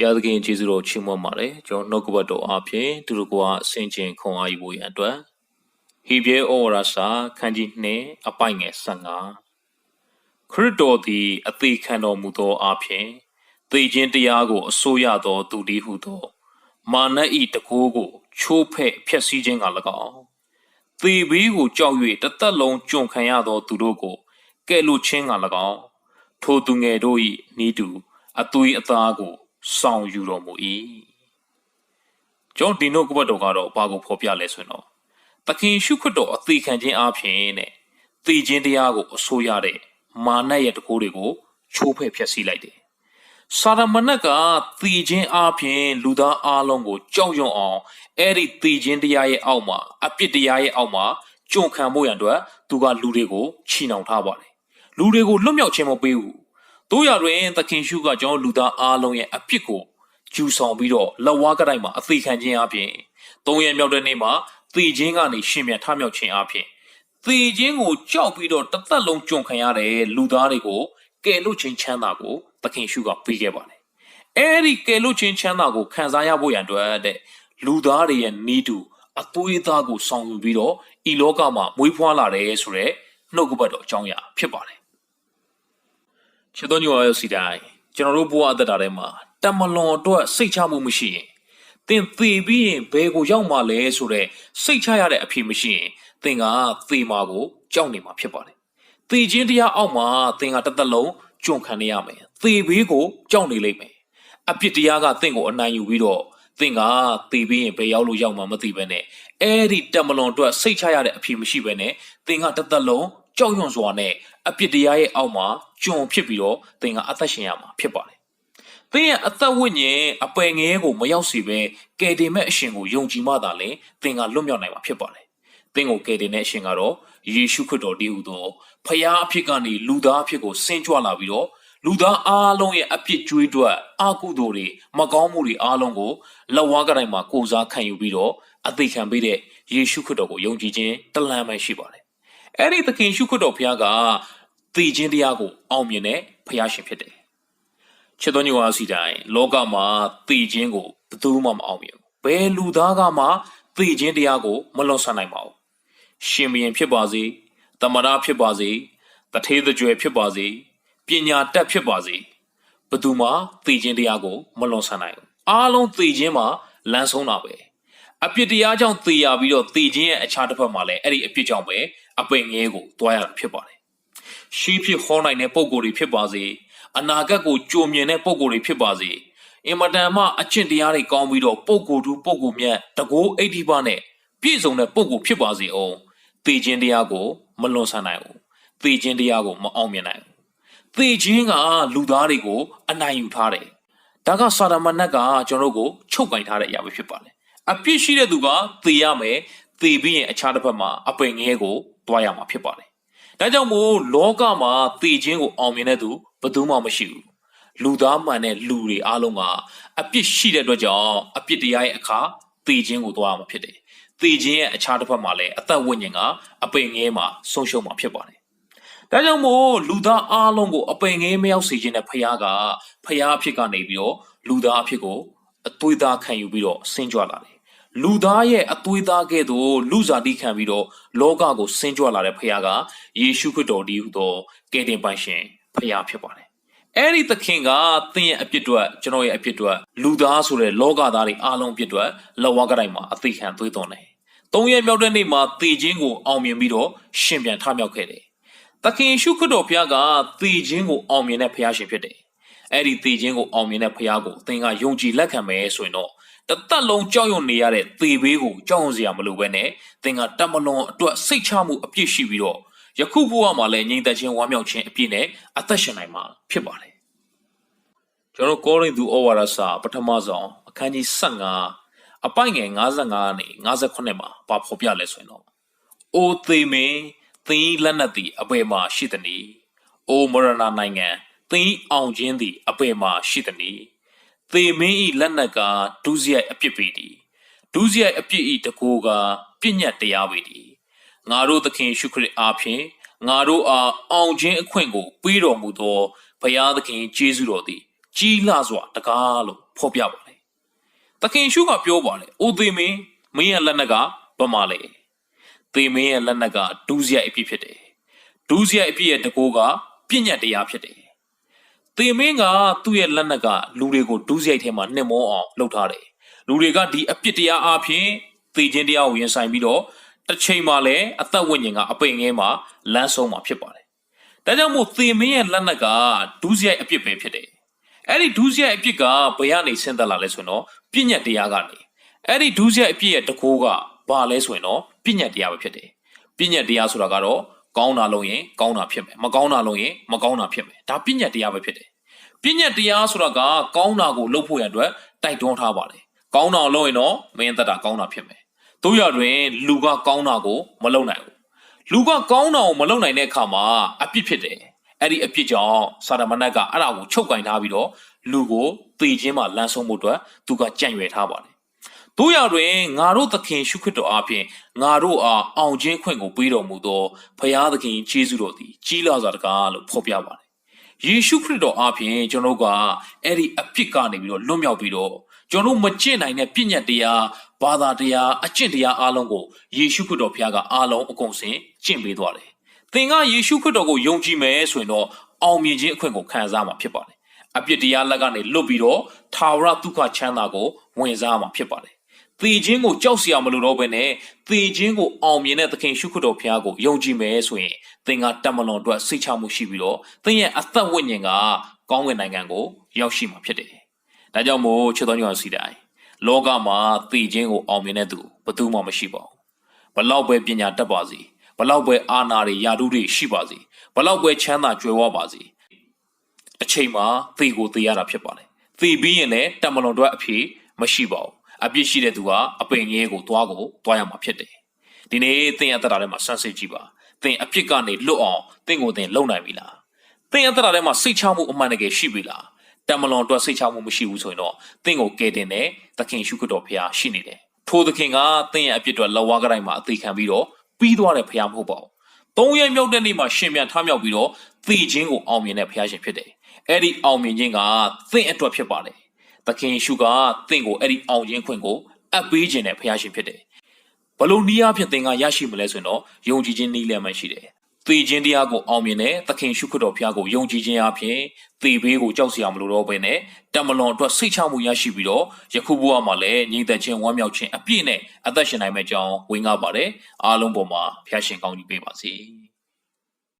တရားသခင်ယေရှုတော်ချီးမွမ်းပါတယ်ကျွန်တော်နှုတ်ကပတ်တော်အားဖြင့်သူတို့ကအစင်ကျင်ခွန်အားယူဖို့ရန်အတွက်ဟေဘရဲဩဝါဒစာခန်းကြီး2အပိုင်ငယ်15ခရစ်တော်သည်အသေးခံတော်မူသောအားဖြင့်သေခြင်းတရားကိုအစိုးရသောသူတည်းဟုသော မာနဤတကိုးကိုချိုးဖဲ့ဖျက်ဆီးခြင်းက၎င်းသေဘေးကိုကြောက်၍တသက်လုံးကြုံခံရသောသူတို့ကိုကဲ့လို့ခြင်းက၎င်းထိုသူငယ်တို့၏ဤတူအသွေးအသားကို ဆောင်ယူတော်မူ၏ကျွန်တော်ဒီနှုတ်ကပတ်တော်ကတော့ဘာကိုဖော်ပြလဲဆိုရင်တော့သခင်ရှုခရစ်တော်အသေးခံခြင်းအပြင်နဲ့သေခြင်းတရားကိုအဆိုးရတဲ့မာနရဲ့တကိုးတွေကိုချိုးဖဲ့ဖျက်ဆီးလိုက်တယ်စာရမဏတ်ကသေခြင်းအပြင်လူသားအလုံးကိုကြောက်ရွံ့အောင်အဲ့ဒီသေခြင်းတရားရဲ့အောက်မှာအပြစ်တရားရဲ့အောက်မှာကြုံခံဖို့ရန်အတွက်သူကလူတွေကိုချီနှောင်ထားပါတယ်လူတွေကိုလွတ်မြောက်ခြင်းမပေးဘူး တို့ရတွင်သခင်ရှုကကျွန်တော်လူသားအလုံးရဲ့အပြစ်ကိုကျူဆောင်ပြီးတော့လက်ဝါးကတိုင်းမှာအသေးခံခြင်းအပြင်သုံးရမြောက်တဲ့နေ့မှာသေခြင်းကနေရှင်မြန်ထမြောက်ခြင်းအပြင်သေခြင်းကိုကြောက်ပြီးတော့တစ်သက်လုံးကြုံခံရတဲ့လူသားတွေကိုကယ်လို့ခြင်းချမ်းသာကိုသခင်ရှုကပေးခဲ့ပါတယ်အဲ့ဒီကယ်လို့ခြင်းချမ်းသာကိုခံစားရဖို့ရန်အတွက်တဲ့လူသားတွေရဲ့နီးတူအသွေးသားကိုဆောင်ယူပြီးတော့ဤလောကမှာမွေးဖွားလာတယ်ဆိုတော့နှုတ်ကပတ်တော်အကြောင်းအရာဖြစ်ပါတယ် ချစ်တော်ညောရစီတိုင်းကျွန်တော်တို့ဘဝအသက်တာထဲမှာတမလွန်အတွက်စိတ်ချမှုမရှိရင်သင်သေပြီးရင်ဘယ်ကိုရောက်မှလဲဆိုတော့စိတ်ချရတဲ့အဖြစ်မရှိရင်သင်ကသေမှာကိုကြောက်နေမှာဖြစ်ပါတယ်သေခြင်းတရားအောက်မှာသင်ကတစ်သက်လုံးကြုံခံနေရမယ်သေဘေးကိုကြောက်နေလိမ့်မယ်အပြစ်တရားကသင်ကိုအနိုင်ယူပြီးတော့သင်ကသေပြီးရင်ဘယ်ရောက်လို့ရောက်မှမသိပဲနဲ့အဲ့ဒီတမလွန်အတွက်စိတ်ချရတဲ့အဖြစ်မရှိပဲနဲ့သင်ကတစ်သက်လုံး ကြောက်ရွံ့စွာနဲ့အပြစ်တရားရဲ့အောက်မှာကြုံဖြစ်ပြီးတော့သင်ကအသက်ရှင်ရမှာဖြစ်ပါတယ်သင်ရဲ့အသက်ဝိညာဉ်အပယ်ငဲကိုမရောက်စေပဲကယ်တင်မဲ့အရှင်ကိုယုံကြည်မှသာလေသင်ကလွတ်မြောက်နိုင်မှာဖြစ်ပါတယ်။သင်ကိုကယ်တင်တဲ့အရှင်ကတော့ယေရှုခရစ်တော်တည်းဟူသောဖခင်အဖြစ်ကနေလူသားအဖြစ်ကိုဆင်းကြွလာပြီးတော့လူသားအားလုံးရဲ့အပြစ်ကြွေးတွက်အာကုသိုလ်တွေမကောင်းမှုတွေအားလုံးကိုလက်ဝါးကတိုင်းမှာကိုစားခံယူပြီးတော့အသေးခံပေးတဲ့ယေရှုခရစ်တော်ကိုယုံကြည်ခြင်းတလန်မှရှိပါတယ်။ အဲ့ဒီသခင်ရှုခရစ်တော်ဖခင်ကသေခြင်းတရားကိုအောင်မြင်တဲ့ဖခင်ရှင်ဖြစ်တယ်ချစ်တော်ညောအားစီတိုင်းလောကမှာသေခြင်းကိုဘယ်သူမှမအောင်မြင်ဘူးဘယ်လူသားကမှသေခြင်းတရားကိုမလွန်ဆန်နိုင်ပါဘူးရှင်ဘရင်ဖြစ်ပါစေတမနာဖြစ်ပါစေတထေးကြွယ်ဖြစ်ပါစေပညာတတ်ဖြစ်ပါစေဘယ်သူမှသေခြင်းတရားကိုမလွန်ဆန်နိုင်ဘူးအားလုံးသေခြင်းမှာလမ်းဆုံးတာပဲအပြစ်တရားကြောင့်သေရပြီးတော့သေခြင်းရဲ့အခြားတစ်ဖက်မှာလည်းအဲ့ဒီအပြစ်ကြောင့်ပဲ အပင်ငဲကိုတွားရတာဖြစ်ပါတယ်ရှိဖြစ်ဟောနိုင်တဲ့ပုံကိုယ်တွေဖြစ်ပါစေအနာဂတ်ကိုကြိုမြင်တဲ့ပုံကိုယ်တွေဖြစ်ပါစေအင်မတန်မှအကျင့်တရားတွေကောင်းပြီးတော့ပုံကိုယ်တူပုံကိုယ်မြတ်တကိုးအိဋ္ဌိပနဲ့ပြည့်စုံတဲ့ပုံကိုယ်ဖြစ်ပါစေအောင်သေခြင်းတရားကိုမလွန်ဆန်နိုင်ဘူးသေခြင်းတရားကိုမအောင်မြင်နိုင်ဘူးသေခြင်းကလူသားတွေကိုအနိုင်ယူထားတယ်ဒါကစာရမဏတ်ကကျွန်တော်တို့ကိုချုပ်ကင်ထားတဲ့အရာပဲဖြစ်ပါတယ်အပြစ်ရှိတဲ့သူကသေရမယ်သေပြီးရင်အခြားတစ်ဖက်မှာအပင်ငဲကို တွားရမှာဖြစ်ပါတယ်ဒါကြောင့်မို့လောကမှာသေခြင်းကိုအောင်မြင်တဲ့သူဘယ်သူမှမရှိဘူးလူသားမှန်တဲ့လူတွေအားလုံးကအပြစ်ရှိတဲ့အတွက်ကြောင့်အပြစ်တရားရဲ့အခါသေခြင်းကိုသွားရမှာဖြစ်တယ်သေခြင်းရဲ့အခြားတစ်ဖက်မှာလည်းအသက်ဝိညာဉ်ကအပင်ငဲမှာဆုံးရှုံးမှာဖြစ်ပါတယ်ဒါကြောင့်မို့လူသားအားလုံးကိုအပင်ငဲမရောက်စေခြင်းနဲ့ဖခင်ကဖခင်အဖြစ်ကနေပြီးတော့လူသားအဖြစ်ကိုအသွေးသားခံယူပြီးတော့ဆင်းကြွလာတယ် လူသားရဲ့အသွေးသားကဲ့သို့လူစားတိခံပြီးတော့လောကကိုဆင်းကြွလာတဲ့ဖခင်ကယေရှုခရစ်တော်ဒီဟုသောကယ်တင်ပိုင်ရှင်ဖခင်ဖြစ်ပါတယ်။အဲ့ဒီသခင်ကသင်ရဲ့အပြစ်တွေကျွန်တော်ရဲ့အပြစ်တွေလူသားဆိုတဲ့လောကသားတွေအားလုံးအပြစ်တွေလက်ဝါးကတိုင်းမှာအသေးခံသွေးသွင်းတယ်။သုံးရက်မြောက်တဲ့နေ့မှာသေခြင်းကိုအောင်မြင်ပြီးတော့ရှင်ပြန်ထမြောက်ခဲ့တယ်။သခင်ရှုခရစ်တော်ဖခင်ကသေခြင်းကိုအောင်မြင်တဲ့ဖခင်ရှင်ဖြစ်တယ်။အဲ့ဒီသေခြင်းကိုအောင်မြင်တဲ့ဖခင်ကိုသင်ကယုံကြည်လက်ခံမယ်ဆိုရင်တော့ တသက်လုံးကြောက်ရွံ့နေရတဲ့သေဘေးကိုကြောက်ရွံ့စရာမလိုပဲနဲ့သင်ကတမလွန်အတွက်စိတ်ချမှုအပြည့်ရှိပြီးတော့ယခုဘဝမှာလည်းငြိမ်သက်ခြင်းဝမ်းမြောက်ခြင်းအပြည့်နဲ့အသက်ရှင်နိုင်မှာဖြစ်ပါတယ်ကျွန်တော်ကောရိန္သုဩဝါဒစာပထမဆုံးအခန်းကြီး15အပိုင်ငယ်55နဲ့58မှာပါဖော်ပြလဲဆိုရင်တော့အိုသေမင်းသင်လက်နက်သည်အပေမှာရှိသည်။အိုမရဏနိုင်ငံသင်အောင်ခြင်းသည်အပေမှာရှိသည်။ သေမင်းဤလက်နက်ကဒုစရိုက်အပြစ်ပေသည်။ဒုစရိုက်အပြစ်ဤတကိုးကပြည့်ညတ်တရားပေသည်။ငါတို့သခင်ရှုခရစ်အားဖြင့်ငါတို့အားအောင်ခြင်းအခွင့်ကိုပေးတော်မူသောဘုရားသခင်ကျေးဇူးတော်သည်ကြီးလာစွာတကားလို့ဖော်ပြပါတယ်။သခင်ရှုကပြောပါတယ်။အိုသေမင်းမင်းရဲ့လက်နက်ကဗမာလေ။သေမင်းရဲ့လက်နက်ကဒူးစရိုက်အဖြစ်ဖြစ်တယ်။ဒူးစရိုက်အဖြစ်ရဲ့တကိုးကပြည့်ညတ်တရားဖြစ်တယ်။ သေမင်းကသူ့ရဲ့လက်နက်ကလူတွေကိုဒူးစရိုက်ထဲမှာနှင်မောအောင်လှုပ်ထားတယ်။လူတွေကဒီအပြစ်တရားအဖြစ်သေခြင်းတရားကိုရင်ဆိုင်ပြီးတော့တစ်ချိန်မှလည်းအသက်ဝိညာဉ်ကအပိန်ငဲမှာလမ်းဆုံးမှာဖြစ်ပါတယ်။ဒါကြောင့်မို့သေမင်းရဲ့လက်နက်ကဒူးစရိုက်အပြစ်ပဲဖြစ်တယ်။အဲ့ဒီဒူးစရိုက်အပြစ်ကဘယ်ကနေဆင်းသက်လာလဲဆိုတော့ပြည့်ညတ်တရားကနေအဲ့ဒီဒူးစရိုက်အပြစ်ရဲ့တကိုးကဘာလဲဆိုရင်တော့ပြည့်ညတ်တရားပဲဖြစ်တယ်။ပြည့်ညတ်တရားဆိုတာကတော့ ကောင်းတာလုံးရင်ကောင်းတာဖြစ်မယ်မကောင်းတာလုံးရင်မကောင်းတာဖြစ်မယ်ဒါပြည့်ညတ်တရားပဲဖြစ်တယ်။ပြည့်ညတ်တရားဆိုတာကကောင်းတာကိုလုပ်ဖို့ရန်အတွက်တိုက်တွန်းထားပါတယ်။ကောင်းတာလုပ်ရင်တော့မင်းသက်တာကောင်းတာဖြစ်မယ်။တို့ရတွင်လူကကောင်းတာကိုမလုပ်နိုင်ဘူး။လူကကောင်းတာကိုမလုပ်နိုင်တဲ့အခါမှာအပြစ်ဖြစ်တယ်။အဲ့ဒီအပြစ်ကြောင့်စာရမဏတ်ကအဲ့ဒါကိုချုပ်ကင်ထားပြီးတော့လူကိုသေခြင်းမှာလမ်းဆုံးမှုအတွက်သူကကြံ့ရွယ်ထားပါတယ်။ တို့ရတွင်ငါတို့သခင်ရှုခရစ်တော်အားဖြင့်ငါတို့အားအောင်ခြင်းခွင့်ကိုပေးတော်မူသောဖရာသခင်ယေရှုတော်သည်ကြီးလာစွာတကားလို့ဖော်ပြပါတယ်။ယေရှုခရစ်တော်အားဖြင့်ကျွန်တော်တို့ကအဲ့ဒီအပြစ်ကနေပြီးတော့လွတ်မြောက်ပြီးတော့ကျွန်တော်တို့မကျင့်နိုင်တဲ့ပြည့်ညတ်တရားဘာသာတရားအကျင့်တရားအားလုံးကိုယေရှုခရစ်တော်ဖခင်ကအားလုံးအကုန်စင်ကျင့်ပေးသွားတယ်။သင်ကယေရှုခရစ်တော်ကိုယုံကြည်မယ်ဆိုရင်တော့အောင်မြင်ခြင်းအခွင့်ကိုခံစားမှာဖြစ်ပါတယ်။အပြစ်တရားလက်ကနေလွတ်ပြီးတော့ထာဝရဒုက္ခချမ်းသာကိုဝင်စားမှာဖြစ်ပါတယ်။ သေခြင်းကိုကြောက်စရာမလိုတော့ဘဲနဲ့သေခြင်းကိုအောင်မြင်တဲ့သခင်ရှုခရစ်တော်ဖခင်ကိုယုံကြည်မယ်ဆိုရင်သင်ကတမလွန်အတွက်စိတ်ချမှုရှိပြီးတော့သင်ရဲ့အသက်ဝိညာဉ်ကကောင်းကင်နိုင်ငံကိုရောက်ရှိမှာဖြစ်တယ်။ဒါကြောင့်မို့ချစ်တော်ညောင်စီတိုင်းလောကမှာသေခြင်းကိုအောင်မြင်တဲ့သူဘယ်သူမှမရှိပါဘူး။ဘလောက်ပဲပညာတတ်ပါစေဘလောက်ပဲအာနာတွေယာတုတွေရှိပါစေဘလောက်ပဲချမ်းသာကြွယ်ဝပါစေအချိန်မှာသေကိုသေရတာဖြစ်ပါတယ်။သေပြီးရင်လည်းတမလွန်အတွက်အဖြေမရှိပါဘူး။ အပြစ်ရှိတဲ့သူကအပင်ငယ်ကိုသွားကိုသွားရမှာဖြစ်တယ်။ဒီနေ့သင်အသက်တာထဲမှာဆန်းစစ်ကြည့်ပါ။သင်အပြစ်ကနေလွတ်အောင်သင်ကိုသင်လုံနိုင်ပြီလား။သင်အသက်တာထဲမှာစိတ်ချမှုအမှန်တကယ်ရှိပြီလား။တမလွန်အတွက်စိတ်ချမှုမရှိဘူးဆိုရင်တော့သင်ကိုကယ်တင်တဲ့သခင်ရှုခရစ်တော်ဖခင်ရှိနေတယ်။ထိုသခင်ကသင်ရဲ့အပြစ်အတွက်လက်ဝါးကတိုင်းမှာအသေးခံပြီးတော့ပြီးသွားတဲ့ဖခင်မဟုတ်ပါဘူး။သုံးရက်မြောက်တဲ့နေ့မှာရှင်ပြန်ထမြောက်ပြီးတော့သေခြင်းကိုအောင်မြင်တဲ့ဖခင်ရှင်ဖြစ်တယ်။အဲ့ဒီအောင်မြင်ခြင်းကသင်အတွက်ဖြစ်ပါတယ်။ သခင်ရှုကသင်ကိုအဲ့ဒီအောင်ခြင်းခွင့်ကိုအပ်ပေးခြင်းတဲ့ဖခင်ရှင်ဖြစ်တယ်။ဘလို့နီးအားဖြင့်သင်ကရရှိမလဲဆိုရင်တော့ယုံကြည်ခြင်းနည်းလမ်းမှရှိတယ်။သေခြင်းတရားကိုအောင်မြင်တဲ့သခင်ရှုခရစ်တော်ဖခင်ကိုယုံကြည်ခြင်းအပြင်သေဘေးကိုကြောက်စရာမလိုတော့ဘဲနဲ့တမလွန်အတွက်စိတ်ချမှုရရှိပြီးတော့ယခုဘဝမှာလည်းညီသက်ချင်းဝမ်းမြောက်ခြင်းအပြည့်နဲ့အသက်ရှင်နိုင်မယ့်ကြောင်းဝင်ကားပါတယ်။အားလုံးပေါ်မှာဖခင်ရှင်ကောင်းကြီးပေးပါစေ။